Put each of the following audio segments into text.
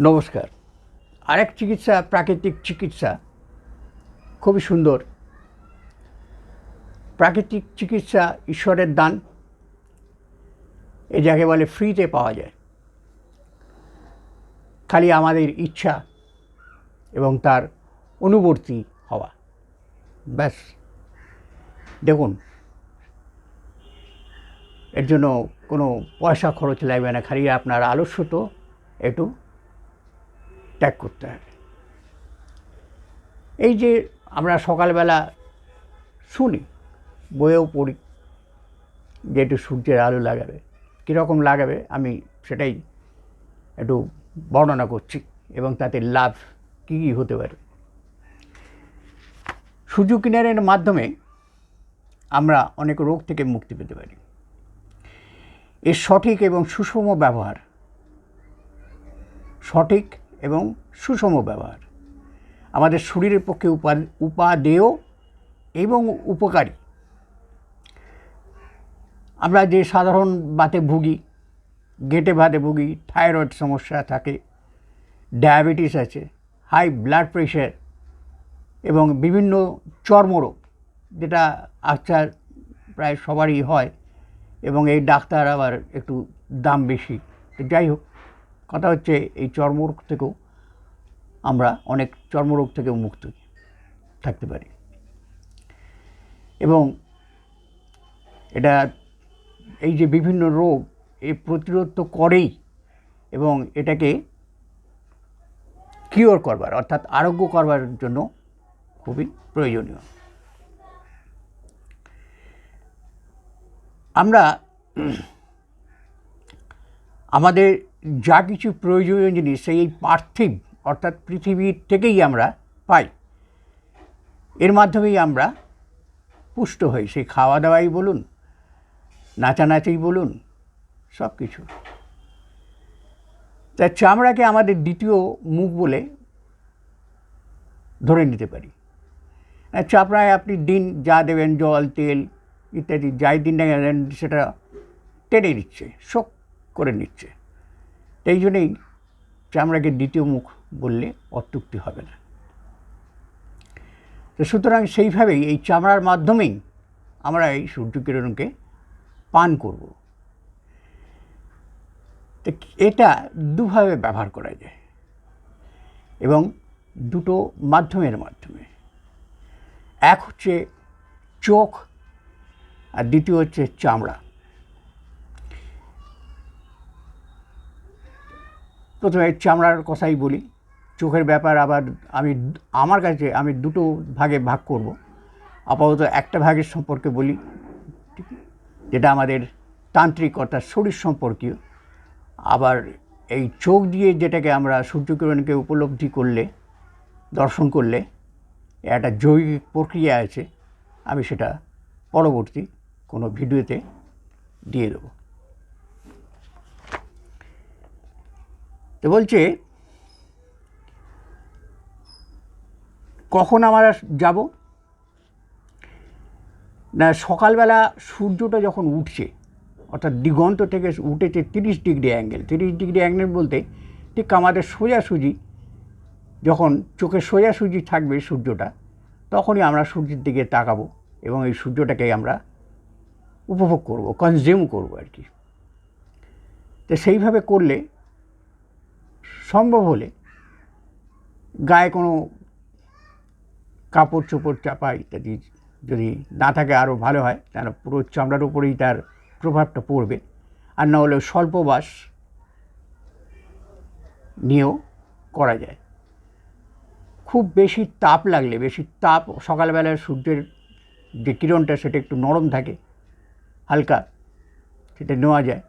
নমস্কার। আরেক চিকিৎসা, প্রাকৃতিক চিকিৎসা। খুবই সুন্দর। প্রাকৃতিক চিকিৎসা ঈশ্বরের দান। এ যাকে বলে ফ্রিতে পাওয়া যায়। খালি আমাদের ইচ্ছা এবং তার অনুবর্তী হওয়া। ব্যাস। দেখুন, এর জন্য কোনো পয়সা খরচ লাগবে না। খালি আপনার আলস্য তো, একটু। ত্যাগ করতে হবে। এই যে আমরা সকালবেলা শুনি, বইয়েও পড়ি, যে একটু সূর্যের আলো লাগাবে, কীরকম লাগাবে, আমি সেটাই একটু বর্ণনা করছি এবং তাতে লাভ কী কী হতে পারে। সূর্য কিনারের মাধ্যমে আমরা অনেক রোগ থেকে মুক্তি পেতে পারি। এর সঠিক এবং সুষম ব্যবহার সঠিক এবং সুষম ব্যবহার। আমাদের শরীরের পক্ষে উপা, উপাদেয় এবং উপকারী। আমরা যে সাধারণ বাতে ভুগি, গেটে ভাতে ভুগি, থাইরয়েড সমস্যা থাকে, ডায়াবেটিস আছে, হাই ব্লাড প্রেশার এবং বিভিন্ন চর্মরোগ, যেটা আজকাল প্রায় সবারই হয় এবং এই ডাক্তার আবার একটু দাম বেশি। যাই হোক কথা হচ্ছে এই চর্মরোগ থেকেও আমরা অনেক চর্মরোগ থেকেও মুক্ত থাকতে পারি। এবং এটা এই যে বিভিন্ন রোগ এই প্রতিরোধ তো করেই এবং এটাকে কিওর করবার, অর্থাৎ আরোগ্য করবার জন্য খুবই প্রয়োজনীয়। আমরা আমাদের যা কিছু প্রয়োজনীয় জিনিস, সেই এই পার্থিব, অর্থাৎ পৃথিবীর থেকেই আমরা পাই। এর মাধ্যমেই আমরা পুষ্ট হই। সেই খাওয়া দাওয়াই বলুন, নাচানাচি বলুন, সব কিছু। তা চামড়াকে আমাদের দ্বিতীয় মুখ বলে ধরে নিতে পারি। চামড়ায় আপনি দিন যা দেবেন, জল, তেল ইত্যাদি, যাই দিন না সেটা টেনে নিচ্ছে, শোক করে নিচ্ছে। এই জন্যেই চামড়াকে দ্বিতীয় মুখ বললে অত্যুক্তি হবে না। তো সুতরাং সেইভাবেই এই চামড়ার মাধ্যমেই আমরা এই সূর্যকিরণকে পান করব। এটা দুভাবে ব্যবহার করা যায় এবং দুটো মাধ্যমের মাধ্যমে। এক হচ্ছে চোখ আর দ্বিতীয় হচ্ছে চামড়া। প্রথমে চামড়ার কথাই বলি। চোখের ব্যাপার আবার আমি আমার কাছে আমি দুটো ভাগে ভাগ করব। আপাতত একটা ভাগের সম্পর্কে বলি, যেটা আমাদের তান্ত্রিক অর্থাৎ শরীর সম্পর্কীয়। আবার এই চোখ দিয়ে যেটাকে আমরা সূর্যকিরণকে উপলব্ধি করলে, দর্শন করলে, একটা জৈবিক প্রক্রিয়া আছে, আমি সেটা পরবর্তী কোনো ভিডিওতে দিয়ে দেবো। তো বলছে, কখন আমরা যাব? না, সকালবেলা সূর্যটা যখন উঠছে, অর্থাৎ দিগন্ত থেকে উঠেছে তিরিশ ডিগ্রি অ্যাঙ্গেল, তিরিশ ডিগ্রি অ্যাঙ্গেল বলতে ঠিক আমাদের সোজাসুজি যখন চোখে সোজাসুজি থাকবে সূর্যটা, তখনই আমরা সূর্যের দিকে তাকাবো এবং এই সূর্যটাকে আমরা উপভোগ করব কনজিউম করব আর কি। তো সেইভাবে করলে সম্ভব হলে গায়ে কোনো কাপড় চোপড় চাপা ইত্যাদি যদি না থাকে আরও ভালো হয়, তাহলে পুরো চামড়ার উপরেই তার প্রভাবটা পড়বে। আর না হলে স্বল্পবাস নিয়েও করা যায়। খুব বেশি তাপ লাগলে, বেশি তাপ সকালবেলায় সূর্যের যে কিরণটা সেটা একটু নরম থাকে, হালকা, সেটা নেওয়া যায়।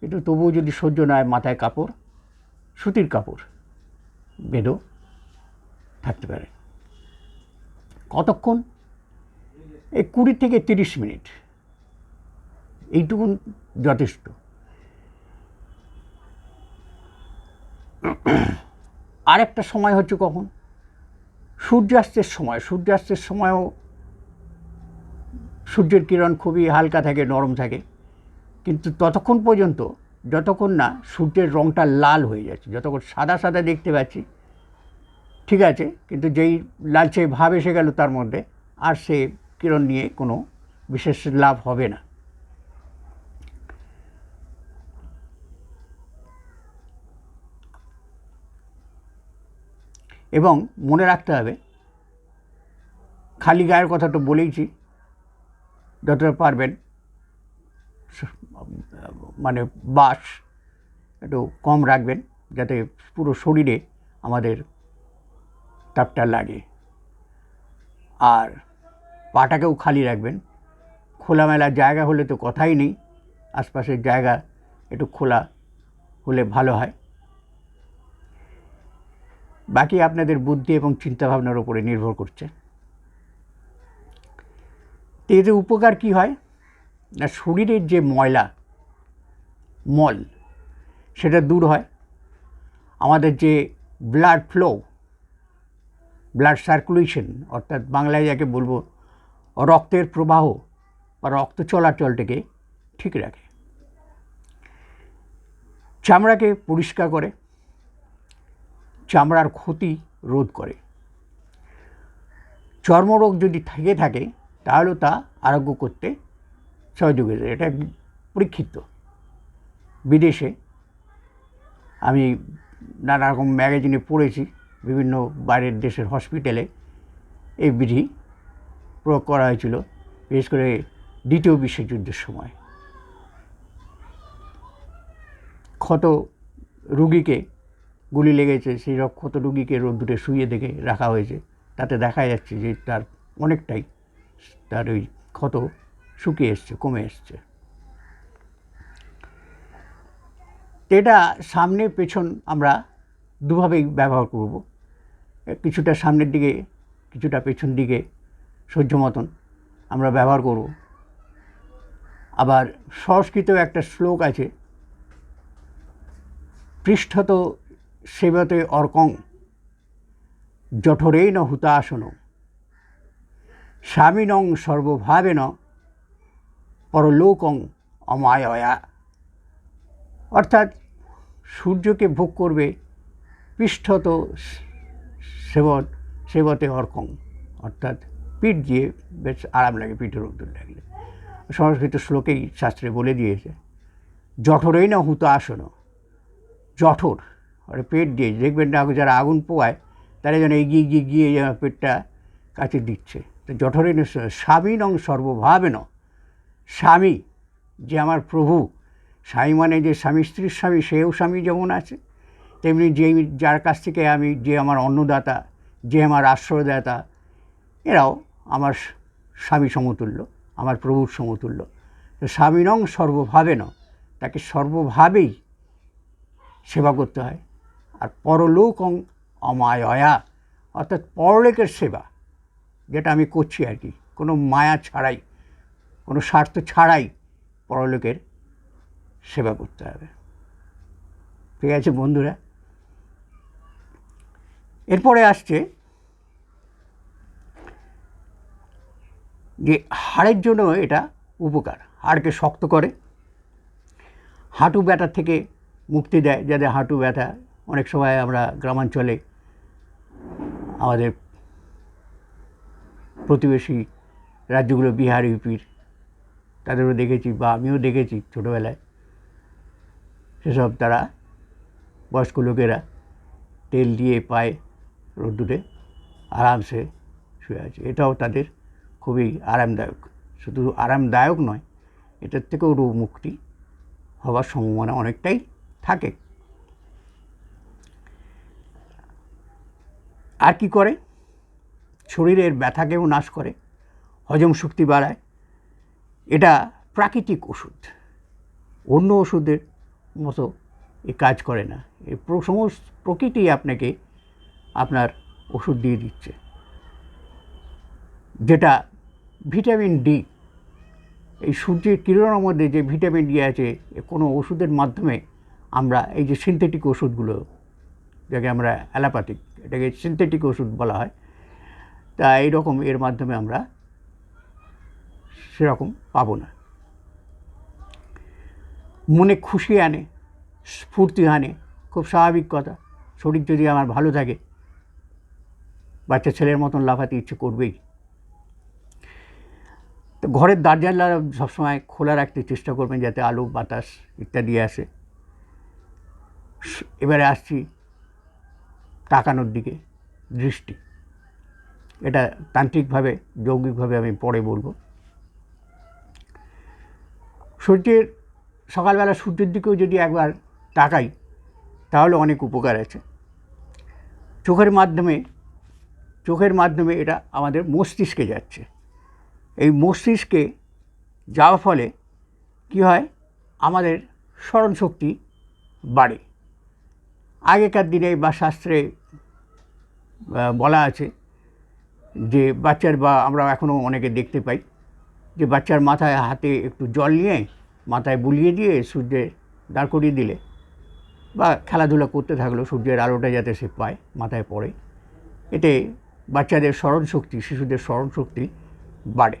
কিন্তু তবুও যদি সহ্য না হয় মাথায় কাপড় সুতির কাপড়। বেঁধেও থাকতে পারে। কতক্ষণ? এই কুড়ি থেকে তিরিশ মিনিট। এইটুকুন যথেষ্ট। আরেকটা সময় হচ্ছে কখন? সূর্যাস্তের সময়। সূর্যাস্তের সময়ও সূর্যের কিরণ খুবই হালকা থাকে, নরম থাকে। কিন্তু ততক্ষণ পর্যন্ত যতক্ষণ না সূর্যের রঙটা লাল হয়ে যাচ্ছে, যতক্ষণ সাদা সাদা দেখতে পাচ্ছি, ঠিক আছে, কিন্তু যেই লালচে ভাব এসে গেল তার মধ্যে, আর সে কিরণ নিয়ে কোনো বিশেষ লাভ হবে না। এবং মনে রাখতে হবে, খালি গায়ের কথা তো বলেইছি, যতটা পারবেন মানে বাস একটু কম রাখবেন যাতে পুরো শরীরে আমাদের তাপটা লাগে। আর পাটাকেও খালি রাখবেন। খোলামেলা জায়গা হলে তো কথাই নেই। আশপাশের জায়গা একটু খোলা হলে ভালো হয়। বাকি আপনাদের বুদ্ধি এবং চিন্তাভাবনার উপরে নির্ভর করছে। এতে উপকার কি হয়? শরীরের যে ময়লা, মল, সেটা দূর হয়। আমাদের যে ব্লাড ফ্লো ব্লাড সার্কুলেশন অর্থাৎ বাংলায় যাকে বলব, রক্তের প্রবাহ বা রক্ত চলাচলটাকে ঠিক রাখে। চামড়াকে পরিষ্কার করে, চামড়ার ক্ষতি রোধ করে। চর্মরোগ যদি থেকে থাকে তাহলেও তা আরোগ্য করতে সহযোগিতা, এটা পরীক্ষিত। বিদেশে আমি নানা রকম ম্যাগাজিনে পড়েছি, বিভিন্ন বাইরের দেশের হসপিটালে। এই বিধি প্রয়োগ করা হয়েছিল, বিশেষ করে দ্বিতীয় বিশ্বযুদ্ধের সময়। ক্ষত রুগীকে গুলি লেগেছে, সেই ক্ষত রুগীকে রোদ্দুরে শুয়ে দেখে রাখা হয়েছে। তাতে দেখা যাচ্ছে যে তার অনেকটাই তার ওই ক্ষত শুকিয়ে এসছে, কমে এসছে। এটা সামনে পেছন আমরা দুভাবেই ব্যবহার করব। কিছুটা সামনের দিকে, কিছুটা পেছন দিকে সহ্য মতন আমরা ব্যবহার করব। আবার সংস্কৃত একটা শ্লোক আছে, পৃষ্ঠত সেবতে অর্কং, জঠরেণ হুতাসন স্বামীনং সর্বভাবেন পরলোকং অমায়য়া। অর্থাৎ সূর্যকে ভোগ করবে পৃষ্ঠত সেবন সেবতে অর্কং। অর্থাৎ পিঠ দিয়ে বেশ আরাম লাগে পিঠের উত্তর লাগলে। সংস্কৃত শ্লোকেই শাস্ত্রে বলে দিয়েছে জঠরেই না হুত আসন জঠর, আর পেট দিয়ে, দেখবেন না যারা আগুন পোয়ায়, তারা যেন এগিয়ে গিয়ে গিয়ে পেটটা কাছে দিচ্ছে। তো না স্বামী নং সর্বভাবে ন স্বামী, যে আমার প্রভু। স্বামী মানে যে স্বামী, স্ত্রীর স্বামী, সেও স্বামী যেমন আছে, তেমনি যে যার কাছ থেকে আমি যে আমার অন্নদাতা, যে আমার আশ্রয়দাতা, এরাও আমার স্বামী সমতুল্য, আমার প্রভুর সমতুল্য। তো স্বামী নং সর্বভাবে ন, তাকে সর্বভাবেই সেবা করতে হয়। আর পরলোক পরলোকং অমায়য়া, অর্থাৎ পরলোকের সেবা, যেটা আমি করছি আর কি, কোনো মায়া ছাড়াই। কোনো স্বার্থ ছাড়াই পরলোকের সেবা করতে হবে। ঠিক আছে বন্ধুরা? এরপরে আসছে যে হাড়ের জন্য এটা উপকার। হাড়কে শক্ত করে, হাঁটু ব্যথা থেকে মুক্তি দেয়, যাদের হাঁটু ব্যথা অনেক সময় আমরা গ্রামাঞ্চলে আমাদের প্রতিবেশী রাজ্যগুলো বিহার, ইউপির তাদেরও দেখেছি বা আমিও দেখেছি ছোটোবেলায়। সেসব তারা, বয়স্ক লোকেরা তেল দিয়ে পায়ে রোদ্দুরে, আরামসে শুয়ে আছে। এটাও তাদের খুবই আরামদায়ক। শুধু আরামদায়ক নয়, এটার থেকেও রোগ মুক্তি হওয়ার সম্ভাবনা অনেকটাই থাকে। আর কি করে? শরীরের ব্যথাকেও নাশ করে, হজম শক্তি বাড়ায় এটা প্রাকৃতিক ওষুধ। অন্য ওষুধের মতো এ কাজ করে না। এ সমস্ত প্রকৃতি আপনাকে আপনার ওষুধ দিয়ে দিচ্ছে। যেটা ভিটামিন ডি, এই সূর্যের কিরণের মধ্যে যে ভিটামিন ডি আছে কোনো ওষুধের মাধ্যমে আমরা এই যে সিনথেটিক ওষুধগুলো, যাকে আমরা অ্যালোপ্যাথিক এটাকে সিনথেটিক ওষুধ বলা হয়, তা এইরকম এর মাধ্যমে আমরা সেরকম পাবো না। মনে খুশি আনে, স্ফূর্তি আনে, খুব স্বাভাবিক কথা। শরীর যদি আমার ভালো থাকে, বাচ্চা ছেলের মতন লাফাতে ইচ্ছে করবেই। তো ঘরের দরজালা সবসময় খোলা রাখতে চেষ্টা করবেন যাতে আলো, বাতাস ইত্যাদি আসে। এবারে আসছি তাকানোর দিকে, দৃষ্টি। এটা তান্ত্রিকভাবে, যৌগিকভাবে আমি পরে বলব। সূর্যের সকালবেলা সূর্যের দিকেও যদি একবার তাকাই, তাহলে অনেক উপকার আছে। চোখের মাধ্যমে চোখের মাধ্যমে এটা আমাদের মস্তিষ্কে যাচ্ছে। এই মস্তিষ্কে যাওয়ার ফলে কি হয়? আমাদের স্মরণশক্তি বাড়ে। আগেকার দিনে বা শাস্ত্রে বলা আছে যে বাচ্চার বা আমরা এখনও অনেকে দেখতে পাই যে বাচ্চার মাথায় হাতে একটু জল নিয়ে মাথায় বুলিয়ে দিয়ে সূর্যে দাঁড় করিয়ে দিলে বা খেলাধুলা করতে থাকল সূর্যের আলোটা যাতে সে পায়, মাথায় পড়ে, এতে বাচ্চাদের স্মরণশক্তি, শিশুদের স্মরণশক্তি বাড়ে।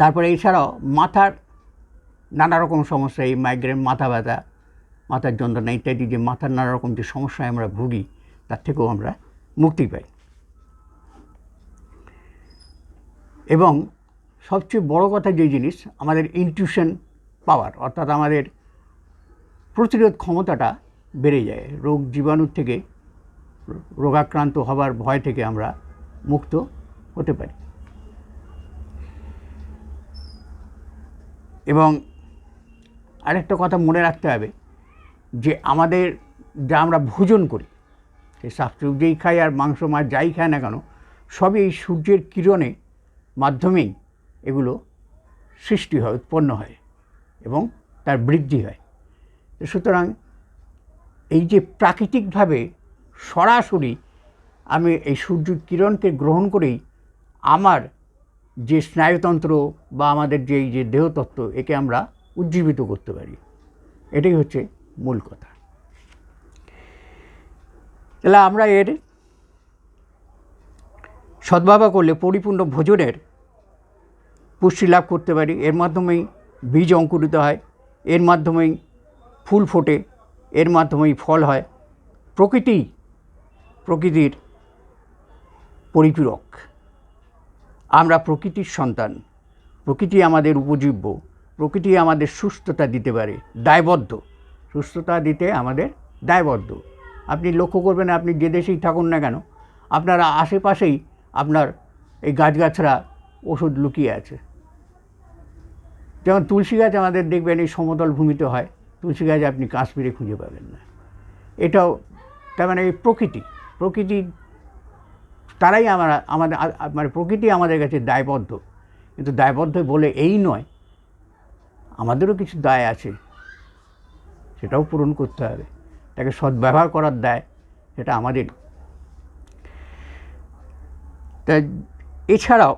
তারপরে এছাড়াও মাথার নানা রকম সমস্যা, এই মাইগ্রেন মাথা ব্যথা মাথার যন্ত্রণা ইত্যাদি যে মাথার নানা রকম যে সমস্যায় আমরা ভুগি, তার থেকেও আমরা মুক্তি পাই। এবং সবচেয়ে বড় কথা যে জিনিস, আমাদের ইনটিউশন পাওয়ার অর্থাৎ আমাদের প্রতিরোধ ক্ষমতাটা বেড়ে যায়। রোগ জীবাণুর থেকে, রোগাক্রান্ত হবার ভয় থেকে আমরা মুক্ত হতে পারি। এবং আরেকটা কথা মনে রাখতে হবে যে আমাদের যা আমরা ভোজন করি, সে শাকসবজিই খাই আর মাংস মাছ যাই খায় না কেন, সবই এই সূর্যের কিরণে মাধ্যমেই এগুলো সৃষ্টি হয়, উৎপন্ন হয় এবং তার বৃদ্ধি হয়। সুতরাং এই যে প্রাকৃতিকভাবে সরাসরি আমি এই সূর্য কিরণকে গ্রহণ করেই আমার যে স্নায়ুতন্ত্র বা আমাদের যে এই যে দেহতত্ত্ব, একে আমরা উজ্জীবিত করতে পারি। এটাই হচ্ছে মূল কথা। তাহলে আমরা এর সদ্ভাবা করলে পরিপূর্ণ ভোজনের পুষ্টি লাভ করতে পারি। এর মাধ্যমেই বীজ অঙ্কুরিত হয়, এর মাধ্যমেই ফুল ফোটে, এর মাধ্যমেই ফল হয়। প্রকৃতি, প্রকৃতির পরিপূরক। আমরা প্রকৃতির সন্তান, প্রকৃতি আমাদের উপজীব্য, প্রকৃতি আমাদের সুস্থতা দিতে পারে, দায়বদ্ধ। সুস্থতা দিতে আমাদের দায়বদ্ধ। আপনি লক্ষ্য করবেন আপনি যে দেশেই থাকুন না কেন, আপনার আশেপাশেই আপনার এই গাছগাছরা ওষুধ লুকিয়ে আছে। যেমন তুলসী গাছ আমাদের দেখবেন এই সমতল ভূমিতে হয়, তুলসী গাছ আপনি কাশ্মীরে খুঁজে পাবেন না। এটাও তার মানে এই প্রকৃতি প্রকৃতি তারাই আমরা, আমাদের মানে প্রকৃতি আমাদের কাছে দায়বদ্ধ। কিন্তু দায়বদ্ধ বলে এই নয়, আমাদেরও কিছু দায় আছে। সেটাও পূরণ করতে হবে। তাকে সদ্ব্যবহার করার দায় সেটা আমাদের। তা এছাড়াও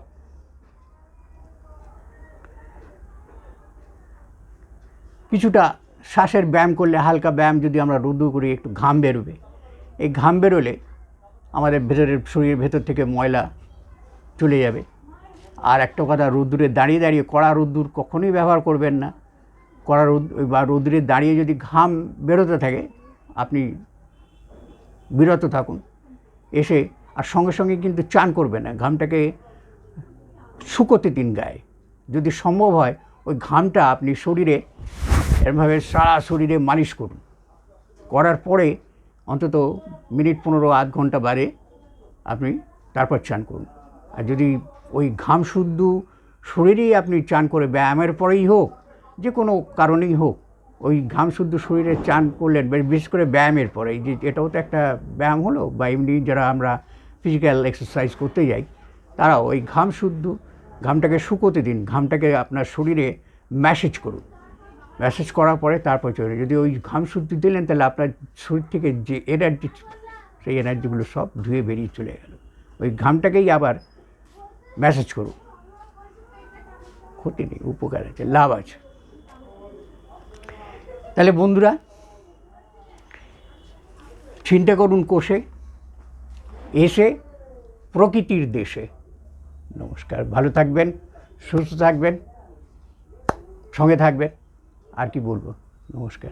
কিছুটা শ্বাসের ব্যায়াম করলে, হালকা ব্যায়াম যদি আমরা রুদু করি, একটু ঘাম বেরোবে। এই ঘাম বেরোলে আমাদের ভেতরের শরীরের ভেতর থেকে ময়লা চলে যাবে। আর একটা কথা রোদ্দুরে দাঁড়িয়ে দাঁড়িয়ে কড়া রোদ্দুর কখনোই ব্যবহার করবেন না। কড়া রোদ বা রোদ্দুরে দাঁড়িয়ে যদি ঘাম বেরোতে থাকে, আপনি বিরত থাকুন। এসে আর সঙ্গে সঙ্গে কিন্তু চান করবে না। ঘামটাকে শুকোতে দিন গায়ে। যদি সম্ভব হয়, ওই ঘামটা আপনি শরীরে, এরমভাবে সারা শরীরে মালিশ করুন। করার পরে অন্তত মিনিট পনেরো আধ ঘণ্টা বাদে আপনি তারপর চান করুন। আর যদি ওই ঘাম শুদ্ধ শরীরেই আপনি চান করে ব্যায়ামের পরেই হোক যে কোনো কারণেই হোক, ওই ঘাম শুদ্ধ শরীরে চান করলেন বিশেষ করে ব্যায়ামের পরে, এই যে এটাও তো একটা ব্যায়াম হলো, বা এমনি যারা আমরা ফিজিক্যাল এক্সারসাইজ করতে যাই, তারাও ওই ঘাম শুদ্ধ, ঘামটাকে শুকোতে দিন, ঘামটাকে আপনার শরীরে ম্যাসেজ করুন। ম্যাসেজ করার পরে তারপর চলে যদি ওই ঘাম শুদ্ধি দিলেন, তাহলে আপনার শরীর থেকে যে এনার্জি সেই এনার্জিগুলো সব ধুয়ে বেরিয়ে চলে গেল। ওই ঘামটাকেই আবার ম্যাসেজ করুন। ক্ষতি নেই, উপকার আছে, লাভ আছে। তাহলে বন্ধুরা, চিন্তা করুন কোষে, এসে প্রকৃতির দেশে। নমস্কার, ভালো থাকবেন, সুস্থ থাকবেন, সঙ্গে থাকবেন, আর কি বলব? নমস্কার।